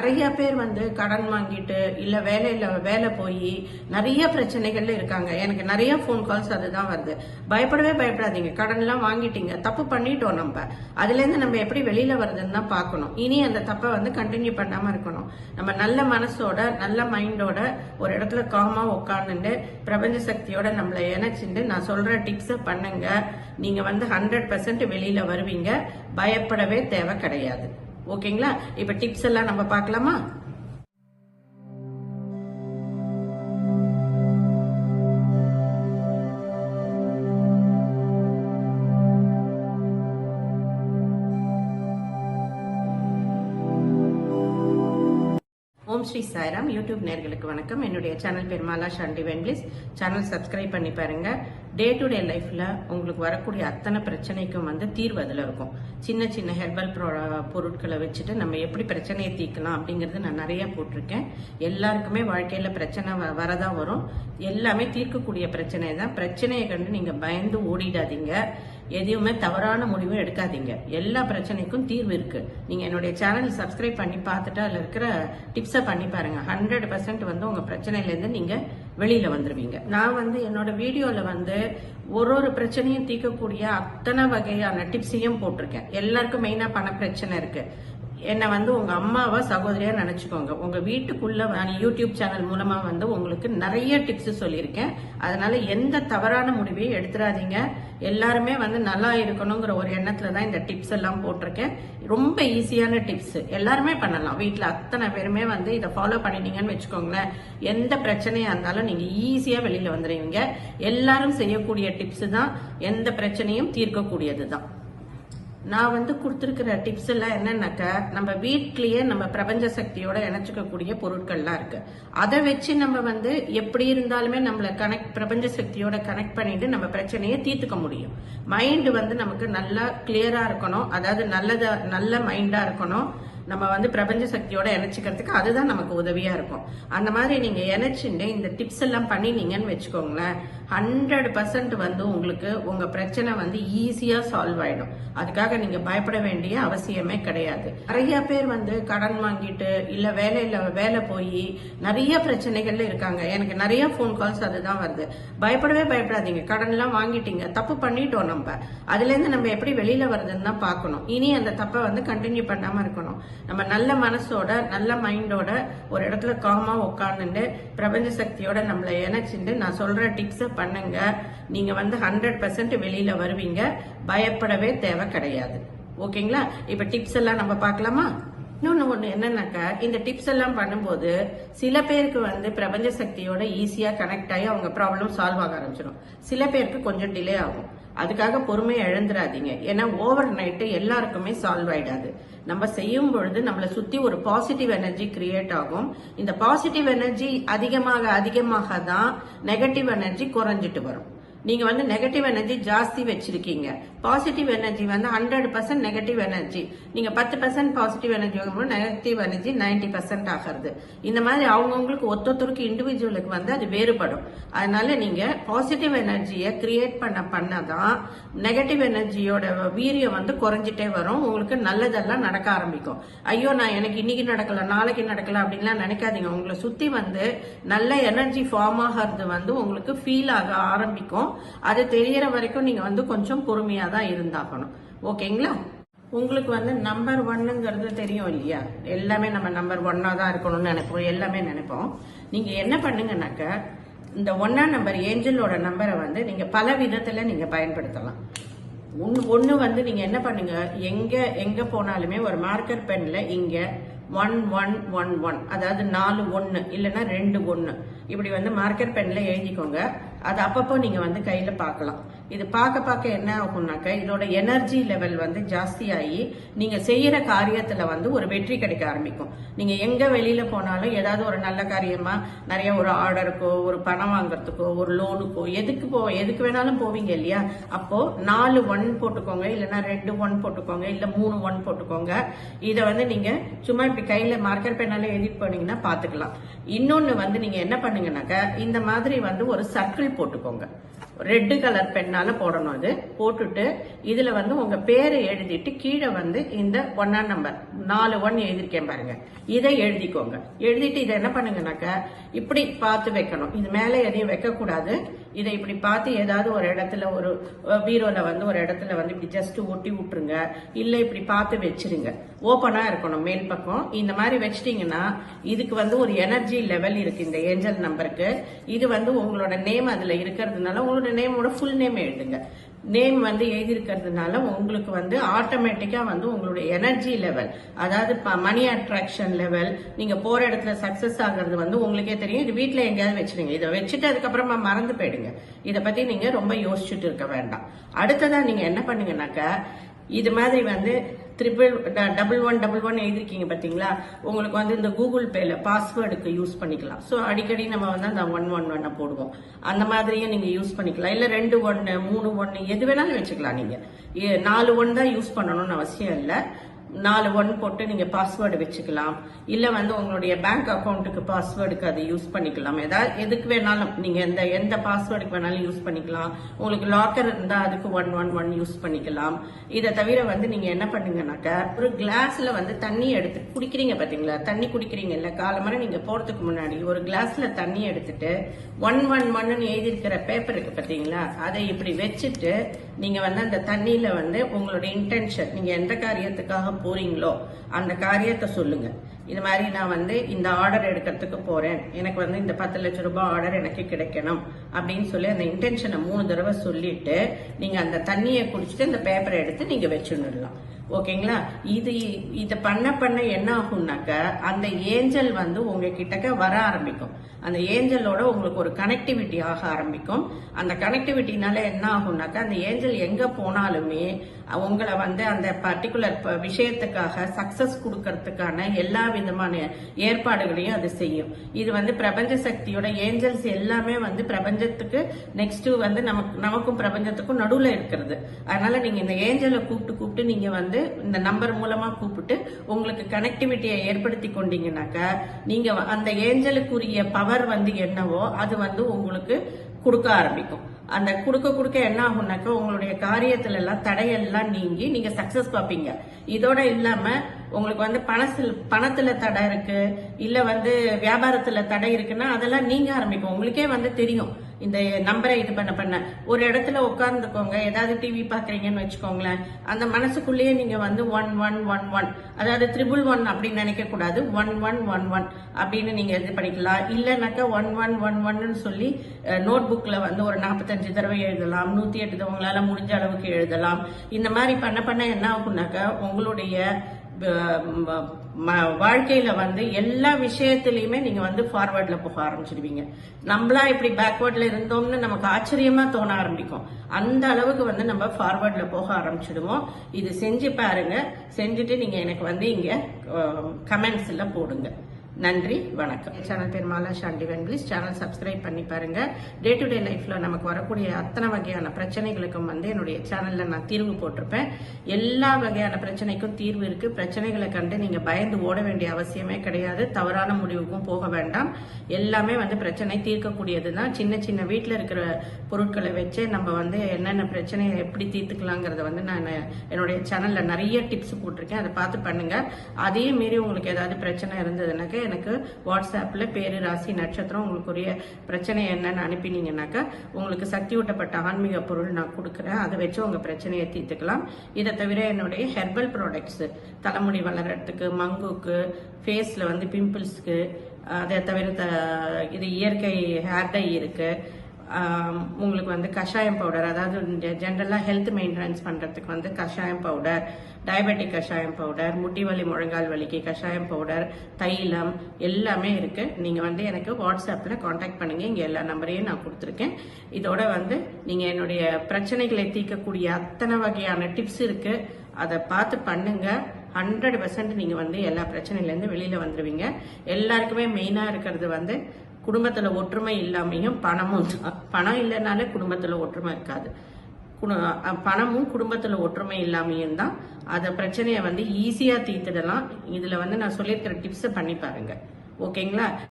நிறைய பேர் வந்து கடன் வாங்கிட்டு இல்ல வேலையில வேலை போய் நிறைய பிரச்சனைகள்ல இருக்காங்க. எனக்கு நிறைய ஃபோன் கால்ஸ் அதுதான் வருது. பயப்படவே பயப்படாதீங்க. கடன் எல்லாம் வாங்கிட்டீங்க. தப்பு பண்ணிட்டோம் நம்ம. அதுல இருந்து நம்ம எப்படி வெளியில வருதுன்னு தான் பார்க்கணும். இனி அந்த தப்பை வந்து கண்டினியூ பண்ணாம இருக்கணும். நம்ம நல்ல மனசோட நல்ல மைண்டோட ஒரு இடத்துல காமா உட்காந்துட்டு பிரபஞ்ச சக்தியோட நம்மளை இணைச்சிட்டு நான் சொல்ற டிப்ஸை பண்ணுங்க. நீங்க வந்து ஹண்ட்ரட் பர்சன்ட் வெளியில வருவீங்க. பயப்படவே தேவை கிடையாது. ஓகேங்களா? இப்ப டிப்ஸ் எல்லாம் நம்ம பார்க்கலாமா? ஓம் ஸ்ரீ சாய்ராம். யூடியூப் நேர்களுக்கு வணக்கம். என்னுடைய சேனல் பெருமாளா ஷாண்டி சாண்டி வென்பிளிஸ் சேனல் சப்ஸ்கிரைப் பண்ணி பாருங்க. டே டு டே லைஃப்பில் உங்களுக்கு வரக்கூடிய அத்தனை பிரச்சனைக்கும் வந்து தீர்வு அதில் இருக்கும். சின்ன சின்ன ஹெர்பல் பொருட்களை வச்சுட்டு நம்ம எப்படி பிரச்சனையை தீர்க்கலாம் அப்படிங்கிறது நான் நிறைய போட்டிருக்கேன். எல்லாருக்குமே வாழ்க்கையில் பிரச்சனை வ- வரதான் வரும். எல்லாமே தீர்க்கக்கூடிய பிரச்சனை தான். பிரச்சனையை கண்டு நீங்கள் பயந்து ஓடிடாதீங்க. எதையுமே தவறான முடிவும் எடுக்காதீங்க. எல்லா பிரச்சனைக்கும் தீர்வு இருக்கு. நீங்க என்னுடைய சேனல் சப்ஸ்கிரைப் பண்ணி பார்த்துட்டு அதில் இருக்கிற டிப்ஸை பண்ணி பாருங்க. ஹண்ட்ரட் பர்சன்ட் வந்து உங்க பிரச்சனையிலேருந்து நீங்கள் நீங்க வெளியில வந்துருவீங்க. நான் வந்து என்னோட வீடியோல வந்து ஒரு ஒரு பிரச்சனையும் தீர்க்கக்கூடிய அத்தனை வகையான டிப்ஸையும் போட்டிருக்கேன். எல்லாருக்கும் மெயினா பண பிரச்சனை இருக்கு. என்னை வந்து உங்கள் அம்மாவை சகோதரியாக நினச்சிக்கோங்க. உங்கள் வீட்டுக்குள்ளே நான் யூடியூப் சேனல் மூலமாக வந்து உங்களுக்கு நிறைய டிப்ஸ் சொல்லியிருக்கேன். அதனால் எந்த தவறான முடிவையும் எடுத்துடாதீங்க. எல்லாருமே வந்து நல்லா இருக்கணுங்கிற ஒரு எண்ணத்தில் தான் இந்த டிப்ஸ் எல்லாம் போட்டிருக்கேன். ரொம்ப ஈஸியான டிப்ஸ் எல்லாருமே பண்ணலாம். வீட்டில் அத்தனை பேருமே வந்து இதை ஃபாலோ பண்ணிட்டீங்கன்னு வச்சுக்கோங்களேன். எந்த பிரச்சனையாக இருந்தாலும் நீங்கள் ஈஸியாக வெளியில் வந்துடுவீங்க. எல்லாரும் செய்யக்கூடிய டிப்ஸு தான் எந்த பிரச்சனையும் தீர்க்கக்கூடியது தான். நான் வந்து கொடுத்துருக்கிற டிப்ஸ் எல்லாம் என்னன்னாக்கா நம்ம வீட்லயே நம்ம பிரபஞ்ச சக்தியோட இணைச்சிக்கக்கூடிய பொருட்கள்லாம் இருக்கு. அதை வச்சு நம்ம வந்து எப்படி இருந்தாலுமே நம்மளை கனெக்ட் பிரபஞ்ச சக்தியோட கனெக்ட் பண்ணிட்டு நம்ம பிரச்சனையை தீர்த்துக்க முடியும். மைண்டு வந்து நமக்கு நல்லா கிளியரா இருக்கணும். அதாவது நல்லதா நல்ல மைண்டா இருக்கணும். நம்ம வந்து பிரபஞ்ச சக்தியோட இணைச்சிக்கிறதுக்கு அதுதான் நமக்கு உதவியா இருக்கும். அந்த மாதிரி நீங்க இணைச்சுட்டு இந்த டிப்ஸ் எல்லாம் பண்ணினீங்கன்னு வச்சுக்கோங்களேன் ஹண்ட்ரட் பர்சன்ட் வந்து உங்களுக்கு உங்க பிரச்சனை வந்து ஈஸியா சால்வ் ஆயிடும். அதுக்காக நீங்க பயப்பட வேண்டிய அவசியமே கிடையாது. நிறைய பேர் வந்து கடன் வாங்கிட்டு இல்ல வேலையில வேலை போய் நிறைய பிரச்சனைகள்ல இருக்காங்க. எனக்கு நிறைய ஃபோன் கால்ஸ் அதுதான் வருது. பயப்படவே பயப்படாதீங்க. கடன் எல்லாம் வாங்கிட்டீங்க. தப்பு பண்ணிட்டோம் நம்ம. அதுல இருந்து நம்ம எப்படி வெளியில வருதுன்னு தான் பார்க்கணும். இனி அந்த தப்பை வந்து கண்டினியூ பண்ணாம இருக்கணும். நம்ம நல்ல மனசோட நல்ல மைண்டோட ஒரு இடத்துல காமா உட்காந்துட்டு பிரபஞ்ச சக்தியோட நம்மளை இணைச்சிட்டு நான் சொல்ற டிப்ஸை பண்ணுங்க. நீங்க வந்து ஹண்ட்ரட் பர்சன்ட் வெளியில வருவீங்க. பயப்படவே தேவை கிடையாது. ஓகேங்களா? இப்ப டிப்ஸ் எல்லாம் நம்ம பார்க்கலாமா? இன்னொன்னு ஒண்ணு என்னன்னாக்கா இந்த டிப்ஸ் எல்லாம் பண்ணும்போது சில பேருக்கு வந்து பிரபஞ்ச சக்தியோட ஈஸியா கனெக்ட் ஆகி அவங்க ப்ராப்ளம் சால்வ் ஆக ஆரம்பிச்சிடும் சில பேருக்கு கொஞ்சம் டிலே ஆகும். அதுக்காக பொறுமையை இழந்துடாதீங்க ஏன்னா ஓவர் நைட்டு எல்லாருக்குமே சால்வ் ஆயிடாது. நம்ம செய்யும் பொழுது நம்மளை சுத்தி ஒரு பாசிட்டிவ் எனர்ஜி கிரியேட் ஆகும். இந்த பாசிட்டிவ் எனர்ஜி அதிகமாக அதிகமாக தான் நெகட்டிவ் எனர்ஜி குறைஞ்சிட்டு வரும். நீங்க வந்து நெகட்டிவ் எனர்ஜி ஜாஸ்தி வச்சிருக்கீங்க. பாசிட்டிவ் எனர்ஜி வந்து ஹண்ட்ரட் பர்சன்ட் நெகட்டிவ் எனர்ஜி நீங்க பத்து பர்சன்ட் பாசிட்டிவ் எனர்ஜி வாங்கும்போது நெகட்டிவ் எனர்ஜி நைன்டி பர்சன்ட் ஆகிறது. இந்த மாதிரி அவங்கவுங்களுக்கு ஒத்தொத்தருக்கு இண்டிவிஜுவலுக்கு வந்து அது வேறுபடும். அதனால நீங்க பாசிட்டிவ் எனர்ஜியை கிரியேட் பண்ண பண்ணதான் நெகட்டிவ் எனர்ஜியோட வீரியம் வந்து குறைஞ்சிட்டே வரும். உங்களுக்கு நல்லதெல்லாம் நடக்க ஆரம்பிக்கும். ஐயோ நான் எனக்கு இன்னைக்கு நடக்கல நாளைக்கு நடக்கல அப்படின்லாம் நினைக்காதீங்க. உங்களை சுத்தி வந்து நல்ல எனர்ஜி ஃபார்ம் ஆகிறது வந்து உங்களுக்கு ஃபீல் ஆக ஆரம்பிக்கும். அது தெரியற வரைக்கும் நீங்க வந்து கொஞ்சம் பொறுமையா தான் இருந்தாகணும். ஓகேங்களா? உங்களுக்கு வந்து நம்பர் ஒன்னுங்கிறது தெரியும் இல்லையா? எல்லாமே நம்ம நம்பர் ஒன்னா தான் இருக்கணும்னு நினைப்போம். எல்லாமே நினைப்போம். நீங்க என்ன பண்ணுங்கனாக்க இந்த ஒன்னா நம்பர் ஏஞ்சலோட நம்பரை வந்து நீங்க பல விதத்துல நீங்க பயன்படுத்தலாம். ஒன்று ஒன்று வந்து நீங்கள் என்ன பண்ணுங்க எங்கே எங்கே போனாலுமே ஒரு மார்க்கர் பென்னில் இங்கே ஒன் ஒன் ஒன் ஒன் அதாவது நாலு ஒன்று இல்லைன்னா ரெண்டு ஒன்று இப்படி வந்து மார்க்கர் பெனில் எழுதிக்கோங்க. அது அப்பப்போ நீங்கள் வந்து கையில் பார்க்கலாம். இது பார்க்க பார்க்க என்ன ஆகும்னாக்க இதோட எனர்ஜி லெவல் வந்து ஜாஸ்தியாகி நீங்கள் செய்கிற காரியத்தில் வந்து ஒரு வெற்றி கிடைக்க ஆரம்பிக்கும். நீங்கள் எங்கே வெளியில் போனாலும் ஏதாவது ஒரு நல்ல காரியமாக நிறைய ஒரு ஆர்டருக்கோ ஒரு பணம் வாங்குறதுக்கோ ஒரு லோனுக்கோ எதுக்கு போ எதுக்கு வேணாலும் போவீங்க இல்லையா? அப்போது நாலு ஒன் போட்டுக்கோங்க இல்லைன்னா ரெண்டு ஒன் போட்டுக்கோங்க இல்லை மூணு ஒன் போட்டுக்கோங்க. இதை வந்து நீங்கள் சும்மா இப்படி கையில் மார்க்கர் பெண்ணால எடிட் பண்ணீங்கன்னா பார்த்துக்கலாம். இன்னொன்று வந்து நீங்கள் என்ன பண்ணுங்கனாக்கா இந்த மாதிரி வந்து ஒரு சர்க்கிள் போட்டுக்கோங்க. ரெட்டு கலர் பெண்ணால போடணும் அது. போட்டுட்டு இதுல வந்து உங்க பேரை எழுதிட்டு கீழே வந்து இந்த ஒன்னா நம்பர் நாலு ஒன் எழுதிருக்கேன் பாருங்க. இதை எழுதிக்கோங்க. எழுதிட்டு இதை என்ன பண்ணுங்கனாக்கா இப்படி பார்த்து வைக்கணும். இது மேலே எதையும் வைக்க கூடாது இதை இப்படி பார்த்து ஏதாவது ஒரு இடத்துல ஒரு பீரோவில் பீரோல வந்து ஒரு இடத்துல வந்து இப்படி ஜஸ்ட் ஒட்டி விட்டுருங்க. இல்லை இப்படி பார்த்து வச்சிருங்க. ஓப்பனாக இருக்கணும் மேல் பக்கம். இந்த மாதிரி வச்சிட்டிங்கன்னா இதுக்கு வந்து ஒரு எனர்ஜி லெவல் இருக்கு இந்த ஏஞ்சல் நம்பருக்கு இது வந்து உங்களோட நேம் அதில் இருக்கிறதுனால உங்களோட நேமோட ஃபுல் நேம் எழுதுங்க. நேம் வந்து எழுதியிருக்கிறதுனால உங்களுக்கு வந்து ஆட்டோமேட்டிக்காக வந்து உங்களுடைய எனர்ஜி லெவல் அதாவது மணி அட்ராக்ஷன் லெவல் நீங்கள் போகிற இடத்துல சக்ஸஸ் ஆகிறது வந்து உங்களுக்கே தெரியும். இது வீட்டில் எங்கேயாவது வச்சுருங்க இதை வச்சுட்டு அதுக்கப்புறமா மறந்து போயிடுங்க. இதை பற்றி நீங்கள் ரொம்ப யோசிச்சுட்டு இருக்க வேண்டாம். அடுத்ததாக நீங்கள் என்ன பண்ணுங்கனாக்கா இது மாதிரி வந்து triple double one double one எழுதிருக்கீங்க பார்த்தீங்களா உங்களுக்கு வந்து இந்த கூகுள் பேல பாஸ்வேர்டுக்கு யூஸ் பண்ணிக்கலாம். ஸோ அடிக்கடி நம்ம வந்து அந்த ஒன் ஒன் ஒன்னை போடுவோம். அந்த மாதிரியும் நீங்கள் யூஸ் பண்ணிக்கலாம். இல்லை ரெண்டு ஒன்று மூணு ஒன்று எது வேணாலும் வச்சுக்கலாம் நீங்கள் நாலு ஒன் தான் யூஸ் பண்ணணும்னு அவசியம் இல்லை. நாலு ஒன் போட்டு நீங்க பாஸ்வேர்டு வச்சுக்கலாம். இல்ல வந்து உங்களுடைய பேங்க் அக்கௌண்ட்டுக்கு பாஸ்வேர்டுக்கு அதை யூஸ் பண்ணிக்கலாம். ஏதாவது எதுக்கு வேணாலும் நீங்க எந்த எந்த பாஸ்வேர்டுக்கு வேணாலும் யூஸ் பண்ணிக்கலாம். உங்களுக்கு லாக்கர் இருந்தா அதுக்கு ஒன் ஒன் ஒன் யூஸ் பண்ணிக்கலாம். இதை தவிர வந்து நீங்க என்ன பண்ணுங்கனாக்கா ஒரு கிளாஸ்ல வந்து தண்ணி எடுத்து குடிக்கிறீங்க பாத்தீங்களா? தண்ணி குடிக்கிறீங்க இல்ல நீங்கள் நீங்க போறதுக்கு முன்னாடி ஒரு கிளாஸ்ல தண்ணி எடுத்துட்டு ஒன் ஒன் ஒன்னு எழுதியிருக்கிற பேப்பர் இருக்கு பாத்தீங்களா? அதை இப்படி வச்சுட்டு நீங்க வந்து அந்த தண்ணியில வந்து உங்களுடைய இன்டென்ஷன் நீங்க எந்த காரியத்துக்காக போறீங்களோ அந்த காரியத்தை சொல்லுங்க. இது மாதிரி நான் வந்து இந்த ஆர்டர் எடுக்கிறதுக்கு போறேன். எனக்கு வந்து இந்த பத்து லட்சம் ரூபாய் ஆர்டர் எனக்கு கிடைக்கணும் அப்படின்னு சொல்லி அந்த இன்டென்ஷனை மூணு தடவை சொல்லிட்டு நீங்க அந்த தண்ணியை குடிச்சிட்டு அந்த பேப்பரை எடுத்து நீங்க வச்சுடலாம் ஓகேங்களா? இது இதை பண்ண பண்ண என்ன ஆகும்னாக்க அந்த ஏஞ்சல் வந்து உங்க வர ஆரம்பிக்கும். அந்த ஏஞ்சலோட உங்களுக்கு ஒரு கனெக்டிவிட்டி ஆக ஆரம்பிக்கும். அந்த கனெக்டிவிட்டினால என்ன ஆகும்னாக்க அந்த ஏஞ்சல் எங்க போனாலுமே உங்களை வந்து அந்த பர்டிகுலர் விஷயத்துக்காக சக்சஸ் கொடுக்கறதுக்கான எல்லா விதமான ஏற்பாடுகளையும் அது செய்யும். இது வந்து பிரபஞ்ச சக்தியோட ஏஞ்சல்ஸ் எல்லாமே வந்து பிரபஞ்சத்துக்கு நெக்ஸ்ட் வந்து நமக்கு நமக்கும் பிரபஞ்சத்துக்கும் நடுவில் இருக்கிறது. அதனால நீங்க இந்த ஏஞ்சலை கூப்பிட்டு கூப்பிட்டு நீங்க வந்து இந்த நம்பர் மூலமா கூப்பிட்டு உங்களுக்கு கனெக்டிவிட்டியை ஏற்படுத்தி கொண்டீங்கன்னாக்கா நீங்க அந்த ஏஞ்சலுக்குரிய பவர் வந்து என்னவோ அது வந்து உங்களுக்கு கொடுக்க ஆரம்பிக்கும். அந்த கொடுக்க கொடுக்க என்ன ஆகும்னாக்கா உங்களுடைய காரியத்துல எல்லாம் தடையெல்லாம் நீங்கி நீங்க சக்சஸ் பார்ப்பீங்க. இதோட இல்லாம உங்களுக்கு வந்து பணத்தில் பணத்துல தடை இருக்கு இல்ல வந்து வியாபாரத்துல தடை இருக்குன்னா அதெல்லாம் நீங்க ஆரம்பிக்கும். உங்களுக்கே வந்து தெரியும். இந்த நம்பரை இது பண்ண பண்ண. ஒரு இடத்துல உட்கார்ந்துக்கோங்க. ஏதாவது டிவி பாக்குறீங்கன்னு வச்சுக்கோங்களேன். அந்த மனசுக்குள்ளேயே நீங்க வந்து ஒன் ஒன் ஒன் ஒன் அதாவது த்ரிபிள் ஒன் அப்படின்னு நினைக்க கூடாது. ஒன் ஒன் ஒன் ஒன் அப்படின்னு நீங்க இது பண்ணிக்கலாம். இல்லைனாக்கா ஒன் ஒன் ஒன் ஒன்னு சொல்லி நோட் புக்ல வந்து ஒரு நாற்பத்தஞ்சு தடவை எழுதலாம். நூத்தி எட்டு தடவை உங்களால முடிஞ்ச அளவுக்கு எழுதலாம். இந்த மாதிரி பண்ண பண்ண என்ன ஆகும்னாக்கா உங்களுடைய வாழ்க்கையில வந்து எல்லா விஷயத்துலையுமே நீங்க வந்து ஃபார்வர்ட்ல போக ஆரம்பிச்சிடுவீங்க. நம்மளா இப்படி பேக்வேர்டில் இருந்தோம்னு நமக்கு ஆச்சரியமா தோண ஆரம்பிக்கும். அந்த அளவுக்கு வந்து நம்ம ஃபார்வர்ட்ல போக ஆரம்பிச்சிடுவோம். இது செஞ்சு பாருங்க. செஞ்சுட்டு நீங்க எனக்கு வந்து இங்க கமெண்ட்ஸ்ல போடுங்க. நன்றி வணக்கம். சேனல் பேர் மாலா ஷாண்டி வென்பிளிஸ் சேனல் சப்ஸ்கிரைப் பண்ணி பாருங்க. டே டு டே லைஃப்ல நமக்கு வரக்கூடிய அத்தனை வகையான பிரச்சனைகளுக்கும் வந்து என்னுடைய சேனல்ல நான் தீர்வு போட்டிருப்பேன். எல்லா வகையான பிரச்சனைக்கும் தீர்வு இருக்கு. பிரச்சனைகளை கண்டு நீங்க பயந்து ஓட வேண்டிய அவசியமே கிடையாது. தவறான முடிவுக்கும் போக வேண்டாம். எல்லாமே வந்து பிரச்சனை தீர்க்கக்கூடியது தான் சின்ன சின்ன வீட்டில் இருக்கிற பொருட்களை வச்சே நம்ம வந்து என்னென்ன பிரச்சனையை எப்படி தீர்த்துக்கலாங்கிறத வந்து நான் என்னுடைய சேனல்ல நிறைய டிப்ஸ் போட்டிருக்கேன். அதை பார்த்து பண்ணுங்க. அதே மீறி உங்களுக்கு ஏதாவது பிரச்சனை இருந்ததுனாக்க எனக்கு வாட்ஸ்அப்பில் பேரு ராசி நட்சத்திரம் உங்களுக்குரிய பிரச்சனை என்னன்னு அனுப்பினீங்கன்னாக்கா உங்களுக்கு சக்தி ஊட்டப்பட்ட ஆன்மீக பொருள் நான் கொடுக்குறேன். அதை வச்சு உங்கள் பிரச்சனையை தீர்த்துக்கலாம். இதை தவிர என்னுடைய ஹெர்பல் ப்ராடக்ட்ஸ் தலைமுடி வளர்கிறதுக்கு மங்குக்கு ஃபேஸில் வந்து பிம்பிள்ஸ்க்கு அதை தவிர த- இது இயற்கை ஹேர் டை இருக்குது உங்களுக்கு வந்து கஷாயம் பவுடர் அதாவது ஜென்ரலாக ஹெல்த் மெயின்டெனன்ஸ் பண்ணுறதுக்கு வந்து கஷாயம் பவுடர் டயபெட்டிக் கஷாயம் பவுடர் முட்டி வலி முழங்கால் வலிக்கு கஷாயம் பவுடர் தைலம் எல்லாமே இருக்குது நீங்கள் வந்து எனக்கு வாட்ஸ்அப்பில் காண்டாக்ட் பண்ணுங்கள் இங்கே எல்லா நம்பரையும் நான் கொடுத்துருக்கேன். இதோட வந்து நீங்கள் என்னுடைய பிரச்சனைகளை தீர்க்கக்கூடிய அத்தனை வகையான டிப்ஸ் இருக்குது அதை பார்த்து பண்ணுங்கள் ஹண்ட்ரட் பர்சன்ட் நீங்கள் வந்து எல்லா பிரச்சனையிலேருந்து வெளியில் வந்துடுவீங்க எல்லாருக்குமே மெயினாக இருக்கிறது வந்து குடும்பத்துல ஒற்றுமை இல்லாமையும் பணமும் பணம் இல்லைனாலே குடும்பத்துல ஒற்றுமை இருக்காது. பணமும் குடும்பத்துல ஒற்றுமை இல்லாமையும் தான் அந்த பிரச்சனையை வந்து ஈஸியா தீர்த்துடலாம். இதுல வந்து நான் சொல்லியிருக்கிற டிப்ஸை பண்ணி பாருங்க. ஓகேங்களா